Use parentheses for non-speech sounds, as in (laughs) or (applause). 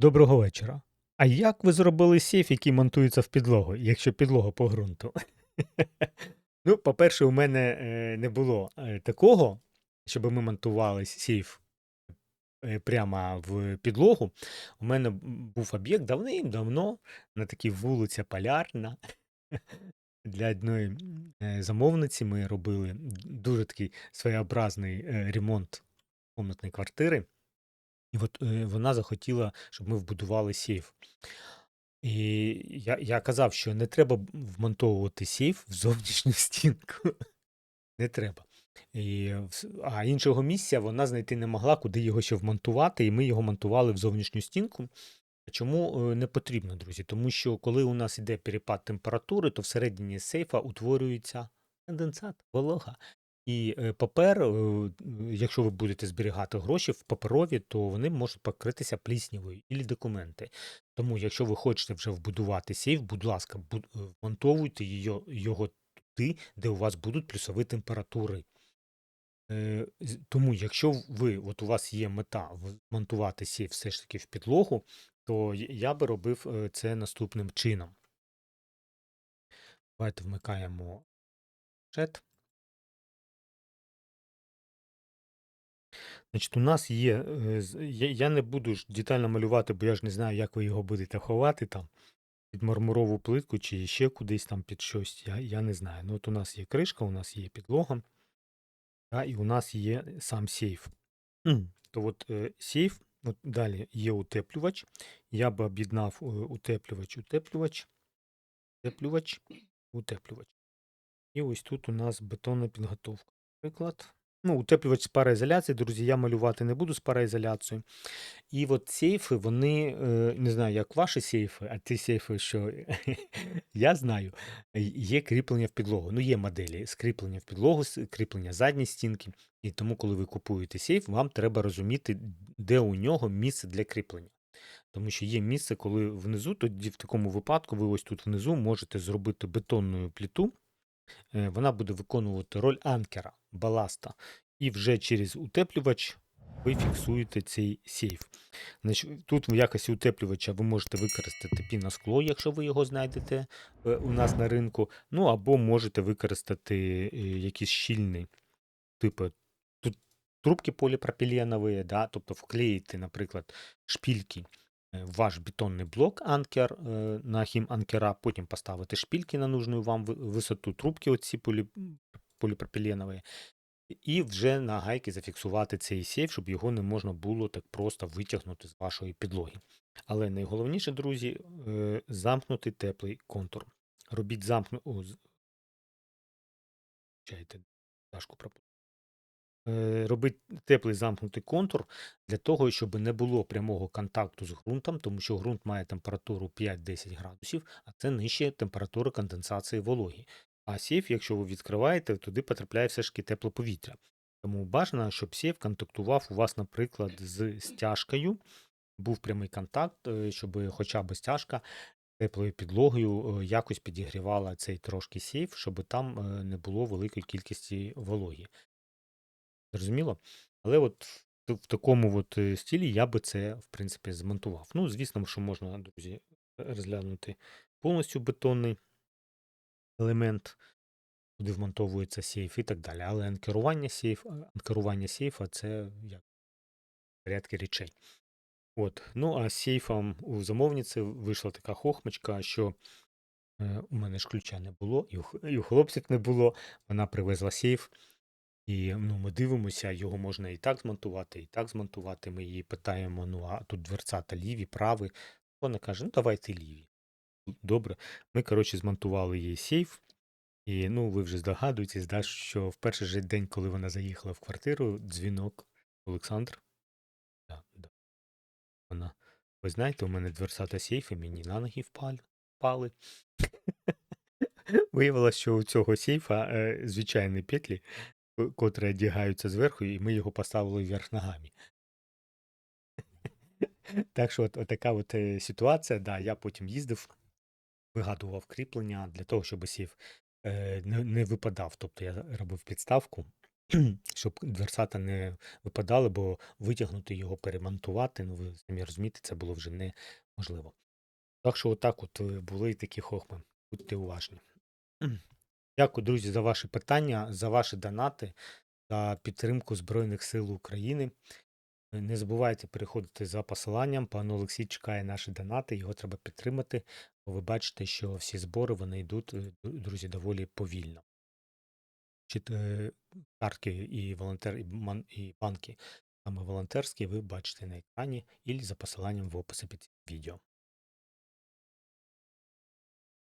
Доброго вечора. А як ви зробили сейф, який монтується в підлогу, якщо підлога по ґрунту? (laughs) Ну, по-перше, у мене е, не було е, такого, щоб ми монтували сейф е, прямо в підлогу. У мене був об'єкт давним-давно на такій вулиці Полярна. (laughs) Для одної замовниці ми робили дуже такий своєобразний ремонт комнатної квартири. І от е, вона захотіла, щоб ми вбудували сейф. І я, я казав, що не треба вмонтовувати сейф в зовнішню (laughs) стінку. Не треба. І, а іншого місця вона знайти не могла, куди його ще вмонтувати, і ми його монтували в зовнішню стінку. Чому е, не потрібно, друзі? Тому що коли у нас йде перепад температури, то всередині сейфа утворюється конденсат, волога. І е, папер, е, якщо ви будете зберігати гроші в паперові, то вони можуть покритися пліснявою і документи. Тому, якщо ви хочете вже вбудувати сейф, будь ласка, вмонтовуйте його туди, де у вас будуть плюсові температури. Тому, якщо ви, от у вас є мета вмонтувати сейф все ж таки в підлогу, то я би робив е, це наступним чином. Давайте вмикаємо чат. Значить, у нас є. Е, я не буду ж детально малювати, бо я ж не знаю, як ви його будете ховати там. Під мармурову плитку чи ще кудись там під щось. Я я не знаю. Ну, от у нас є кришка, у нас є підлога, та, і у нас є сам сейф. То от е, сейф От Далі є утеплювач. Я би об'єднав е, утеплювач, утеплювач, утеплювач, утеплювач. І ось тут у нас бетонна підготовка. Наприклад. Ну, утеплювач з пароізоляції, друзі, я малювати не буду з пароізоляцією. І от сейфи, вони, е, не знаю, як ваші сейфи, а ті сейфи, що (laughs) я знаю, є кріплення в підлогу. Ну, є моделі з в підлогу, кріплення задньої стінки. І тому, коли ви купуєте сейф, вам треба розуміти, де у нього місце для кріплення. Тому що є місце, коли внизу, тоді в такому випадку ви ось тут внизу можете зробити бетонну пліту. Е, вона буде виконувати роль анкера, баласта. І вже через утеплювач ви фіксуєте цей сейф. Тут в якості утеплювача ви можете використати піноскло, якщо ви його знайдете е, у нас на ринку. Ну або можете використати е, якісь щільні типу трубки поліпропіленові, да, тобто вклеїти, наприклад, шпільки ваш бетонний блок анкер на хім анкера, потім поставити шпільки на нужну вам висоту трубки, оці полі, поліпропіленові, і вже на гайки зафіксувати цей сейф, щоб його не можна було так просто витягнути з вашої підлоги. Але найголовніше, друзі, е, замкнути теплий контур. Робіть замкнути. Чайте, Дашку пропустив. Е, робить теплий замкнутий контур для того, щоб не було прямого контакту з ґрунтом, тому що ґрунт має температуру 5-10 градусів, а це нижче температури конденсації вологі. А сейф, якщо ви відкриваєте, туди потрапляє все ж таки тепле повітря. Тому бажано, щоб сейф контактував у вас, наприклад, з стяжкою, був прямий контакт, е, щоб хоча б стяжка теплою підлогою е, якось підігрівала цей трошки сейф, щоб там не було великої кількості вологі. Зрозуміло? Але от в, такому от е, стилі я би це, в принципі, змонтував. Ну, звісно, що можна, друзі, розглянути повністю бетонний елемент, куди вмонтовується сейф і так далі. Але анкерування сейф, анкерування сейфа це як порядки речей. От. Ну, а з сейфом у замовниці вийшла така хохмочка, що е, у мене ж ключа не було, і у, і у хлопців не було. Вона привезла сейф. І ну, ми дивимося, його можна і так змонтувати, і так змонтувати. Ми її питаємо: ну, а тут дверцята ліві, праві. Вона каже: ну давайте ліві. Добре. Ми, коротше, змонтували їй сейф. І ну, ви вже здогадуєтесь, да, що в перший же день, коли вона заїхала в квартиру, дзвінок Олександр. Да, да. Вона, ви знаєте, у мене дверцата сейф, мені на ноги впали. (laughs) впали. Виявилося, що у цього сейфа е, звичайні петлі, котрі одягаються зверху, і ми його поставили вверх ногами. (laughs) Так що, от, от така от е, ситуація. Да, Я потім їздив, вигадував кріплення для того, щоб сів е, не, не випадав. Тобто я робив підставку (clears throat) щоб дверцята не випадали, бо витягнути його, перемонтувати, ну ви самі розумієте, це було вже неможливо. Так що, отак, от е, були такі хохми. Будьте уважні. Дякую, друзі, за ваші питання, за ваші донати, за підтримку Збройних сил України. Не забувайте переходити за посиланням. Пан Олексій чекає наші донати, його треба підтримати, бо ви бачите, що всі збори вони йдуть, е, друзі, доволі повільно. Е, картки і волонтер, і банки, саме волонтерські, ви бачите на екрані і за посиланням в описі під відео.